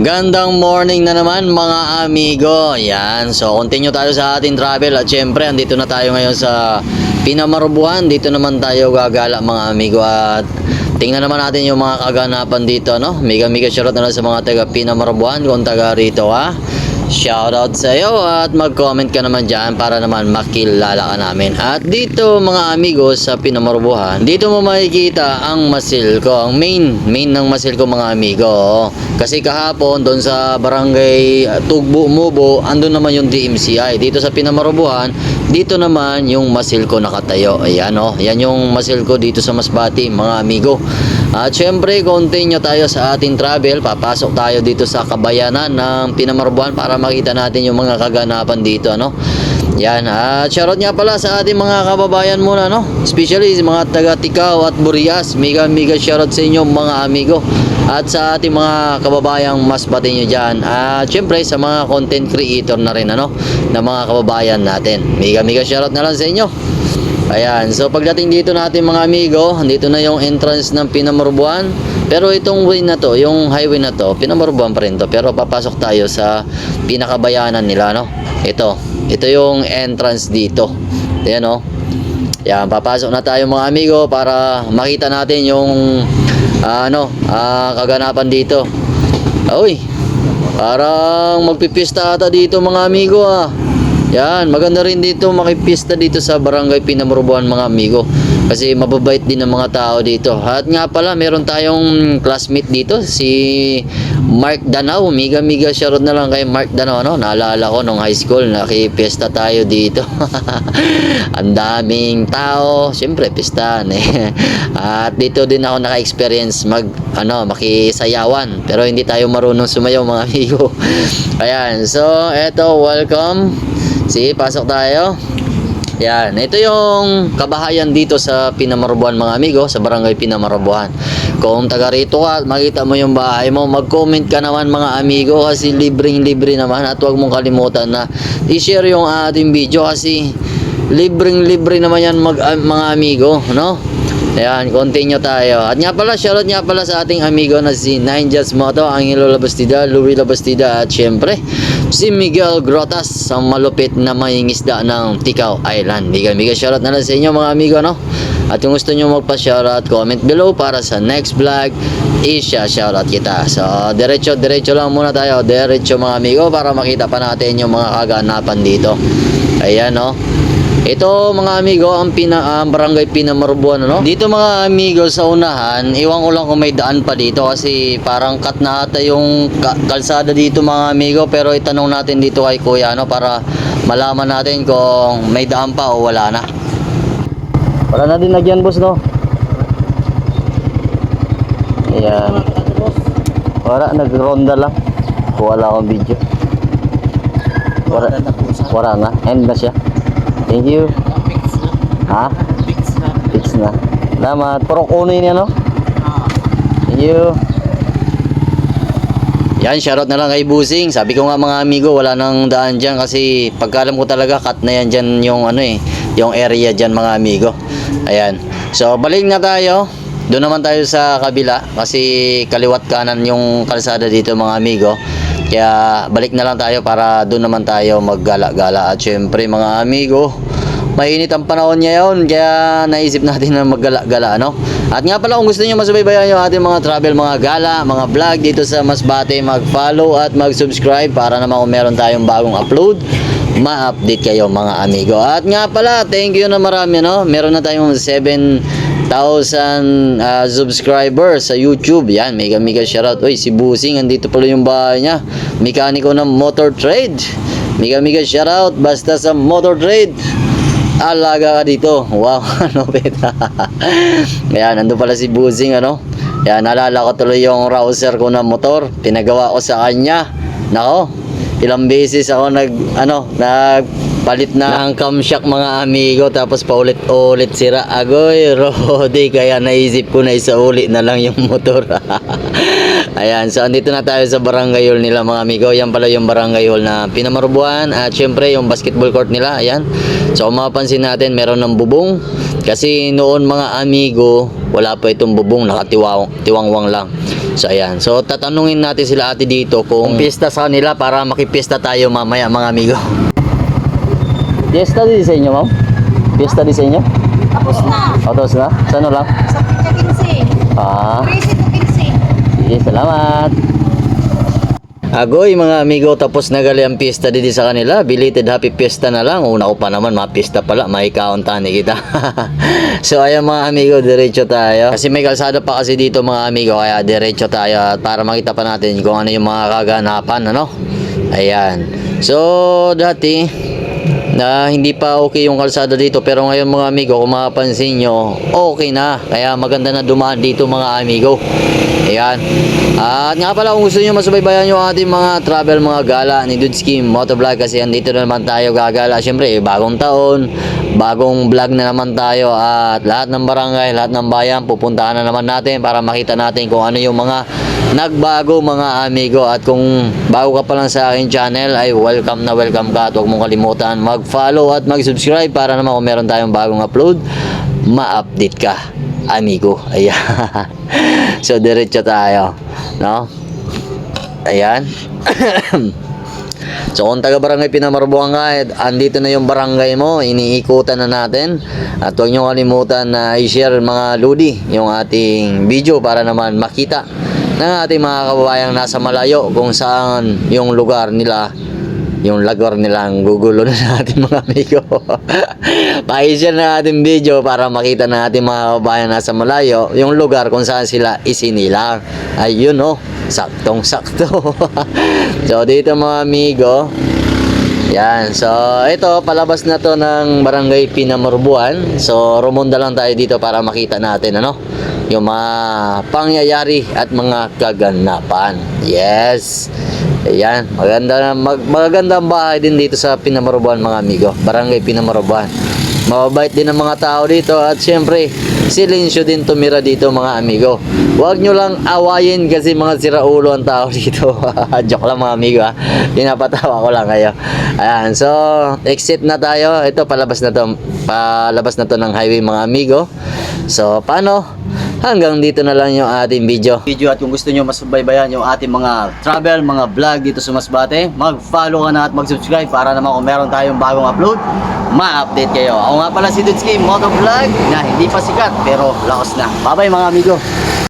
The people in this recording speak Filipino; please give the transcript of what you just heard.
Gandang morning na naman mga amigo. Yan. So, continue tayo sa ating travel. At syempre, andito na tayo ngayon sa Pinamarubuhan. Dito naman tayo gagala mga amigo. At tingnan naman natin yung mga kaganapan dito. No? Mega mega shoutout na lang sa mga taga Pinamarubuhan. Kung taga rito ha. Shoutout sa iyo at mag-comment ka naman dyan para naman makilala ka namin. At dito mga amigo sa Pinamarubuhan, dito mo makikita ang masil ko, ang main, main ng masil ko mga amigo. Kasi kahapon doon sa barangay Tugbo Mubo, andun naman yung DMCI. Dito sa Pinamarubuhan, dito naman yung masil ko nakatayo. Ayan o, yan yung masil ko dito sa Masbati mga amigo. At syempre, continue tayo sa ating travel. Papasok tayo dito sa kabayanan ng Pinamarubuhan para makita natin yung mga kaganapan dito, ano? Yan. At shoutout nga pala sa ating mga kababayan muna, no? Especially mga taga Tikaw at Burias. Mega mega shoutout sa inyo mga amigo. At sa ating mga kababayang mas bati nyo dyan. At syempre sa mga content creator na rin, ano? Na mga kababayan natin. Mega mega shoutout na lang sa inyo. Ayan, so pagdating dito natin mga amigo, dito na yung entrance ng Pinamurbuan. Pero itong way na to, yung highway na to, Pinamurbuan pa rin to. Pero papasok tayo sa pinakabayanan nila, no? Ito, ito yung entrance dito. Ayan, no? Yan, papasok na tayo mga amigo para makita natin yung ah, ano, ah, kaganapan dito. Uy, parang magpipista ata dito mga amigo ah. Yan, maganda rin dito makipista dito sa Barangay Pinamurubuan mga amigo. Kasi mababait din ng mga tao dito. At nga pala, meron tayong classmate dito, si Mark Danao. Miga miga shoutout na lang kay Mark Danao. Ano? Naalala ko nung high school, nakipesta tayo dito. Ang daming tao. Siyempre, pistahan eh. At dito din ako naka-experience mag, ano, makisayawan. Pero hindi tayo marunong sumayaw mga amigo. Ayan, so eto, welcome. Sige, pasok tayo. Yan, ito yung kabahayan dito sa Pinamarubuhan mga amigo, sa barangay Pinamarubuhan. Kung taga rito ka makita mo yung bahay mo, mag-comment ka naman mga amigo kasi libreng-libre naman at huwag mong kalimutan na i-share yung ating video kasi libreng-libre naman yan mag, ah, mga amigo, no? Ayan, continue tayo. At nga pala, shoutout nga pala sa ating amigo na si Nine Jazz Moto, Angelo Labastida, Louis Labastida, at syempre, si Miguel Grotas, ang malupit na mangingisda ng Tikaw Island. Miguel, Miguel, shoutout na lang sa inyo mga amigo, no? At kung gusto nyo magpa-shoutout, comment below para sa next vlog, isya shoutout kita. So, diretso, diretso lang muna tayo. Diretso mga amigo para makita pa natin yung mga kaganapan dito. Ayan, no? Ito mga amigo, ang pina, ang barangay Pinamarubuan, no? Dito mga amigo sa unahan, iwan ko lang kung may daan pa dito kasi parang cut na ata yung ka- kalsada dito mga amigo pero itanong natin dito kay kuya, no? Para malaman natin kung may daan pa o wala na. Wala na din nagyan boss, no? Ayan. Wala, nagronda lang. Wala akong video. Wala, wala na. End na siya. Thank you. Ha? Fix na. Salamat. Puro kuno yun ano? Thank you. Yan, shoutout na lang kay Busing. Sabi ko nga mga amigo, wala nang daan dyan kasi pagkalam ko talaga, cut na yan dyan yung ano eh, yung area dyan mga amigo. Ayan. So, balik na tayo. Doon naman tayo sa kabila kasi kaliwat kanan yung kalsada dito mga amigo. Kaya balik na lang tayo para doon naman tayo maggala-gala. At syempre mga amigo, mainit ang panahon ngayon kaya naisip natin na maggala-gala no. At nga pala kung gusto niyo masubaybayan yung ating mga travel, mga gala, mga vlog dito sa Masbate, mag-follow at mag-subscribe para naman kung meron tayong bagong upload, ma-update kayo mga amigo. At nga pala, thank you na marami no. Meron na tayong 7,000 ah, subscribers sa YouTube. Yan, mega mega shoutout. Uy, si Busing, andito pala yung bahay niya. Mekaniko ng motor trade. Mega mega shoutout basta sa motor trade alaga ka dito. Wow, ano beta. Ayan, nandun pala si Busing, ano. Ayan, naalala ko tuloy yung rouser ko ng motor. Pinagawa ko sa kanya. Nako, ilang beses ako nag, ano, nag palit na ang camshack mga amigo. Tapos paulit-ulit sira. Agoy Rodi kaya naisip ko na isauli na lang yung motor. Ayan so andito na tayo sa barangay hall nila mga amigo. Yan pala yung barangay hall na pinamarubuhan at syempre yung basketball court nila. Ayan. So kung mapapansin natin meron ng bubong. Kasi noon mga amigo wala pa itong bubong. Nakatiwang tiwangwang lang. So ayan. So tatanungin natin sila ate dito kung pista sa kanila para makipista tayo mamaya mga amigo. Fiesta din sa inyo, ma'am? Fiesta din sa inyo? Tapos na. Tapos na? Sa ano lang? Sa 15. Ah, 13 to 15. sige, salamat. Agoy mga amigo, tapos na gali ang pista dito sa kanila. Belated happy pista na lang. Una ko pa naman, mga pista pala. May kauntan kita. so ayan mga amigo, diretso tayo. Kasi may kalsada pa kasi dito mga amigo, kaya diretso tayo at para makita pa natin kung ano yung mga kaganapan, ano? Ayan. So, dati, na hindi pa okay yung kalsada dito pero ngayon mga amigo kung mapapansin nyo okay na. Kaya maganda na dumaan dito mga amigo. Ayan. At nga pala kung gusto nyo masubaybayan yung ating mga travel mga gala ni Dudski Motovlog kasi andito na naman tayo gagala. Syempre bagong taon bagong vlog na naman tayo at lahat ng barangay lahat ng bayan pupuntahan na naman natin para makita natin kung ano yung mga nagbago mga amigo at kung bago ka pa lang sa aking channel ay welcome na welcome ka. At huwag mong kalimutan mag-follow at mag-subscribe para naman kung meron tayong bagong upload ma-update ka amigo. Ayan. So diretso tayo no? Ayan. So kung taga barangay Pinamarbuhan ka, eh, andito na yung barangay mo, iniikutan na natin. At huwag nyo kalimutan na i-share mga ludi yung ating video para naman makita ng ating mga kababayang nasa malayo kung saan yung lugar nila yung lugar nilang gugulo na natin mga amigo. Pa-share na ating video para makita na ating mga kababayan nasa malayo yung lugar kung saan sila isinilang. Ayun oh, saktong sakto. so dito mga amigo, yan. So, ito, palabas na to ng Barangay Pinamurbuan. So, rumonda lang tayo dito para makita natin, ano? Yung mga pangyayari at mga kaganapan. Yes. Ayan. Maganda, mag, magaganda ang bahay din dito sa Pinamurbuan, mga amigo. Barangay Pinamurbuan. Mababait din ang mga tao dito at syempre, silensyo din tumira dito mga amigo. Huwag nyo lang awayin kasi mga siraulo ang tao dito. Joke lang mga amigo ha. Pinapatawa ko lang kayo. Ayan, so exit na tayo. Ito palabas na to. Palabas na to ng highway mga amigo. So paano? Hanggang dito na lang yung ating video. video at kung gusto nyo masubaybayan yung ating mga travel, mga vlog dito sa Masbate, mag-follow ka na at mag-subscribe para naman kung meron tayong bagong upload, ma-update kayo. Ako nga pala si Dudski Motovlog na hindi pa sikat pero lakas na. Bye-bye mga amigo!